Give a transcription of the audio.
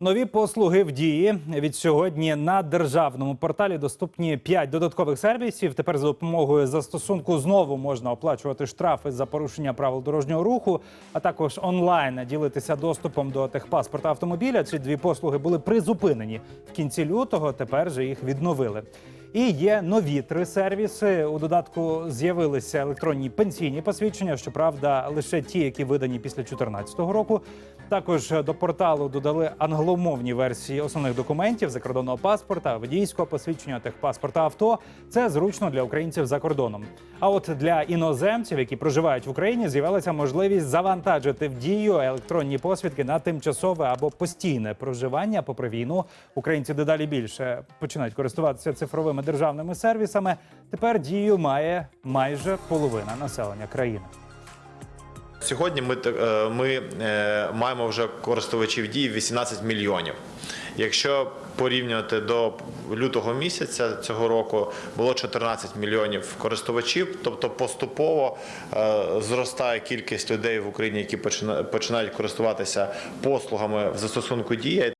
Нові послуги в дії від сьогодні на державному порталі доступні 5 додаткових сервісів. Тепер за допомогою застосунку знову можна оплачувати штрафи за порушення правил дорожнього руху, а також онлайн ділитися доступом до техпаспорта автомобіля. Ці дві послуги були призупинені в кінці лютого. Тепер же їх відновили. І є нові три сервіси. У додатку з'явилися електронні пенсійні посвідчення. Щоправда, лише ті, які видані після 2014 року. Також до порталу додали англомовні версії основних документів закордонного паспорта, водійського посвідчення, техпаспорта авто. Це зручно для українців за кордоном. А от для іноземців, які проживають в Україні, з'явилася можливість завантажити в дію електронні посвідки на тимчасове або постійне проживання. Попри війну, українці дедалі більше починають користуватися цифровими державними сервісами. Тепер дію має майже половина населення країни. Сьогодні ми, е, ми е, маємо вже користувачів дії 18 мільйонів. Якщо порівнювати до лютого місяця цього року, було 14 мільйонів користувачів, тобто поступово е, зростає кількість людей в Україні, які починають користуватися послугами в застосунку дія.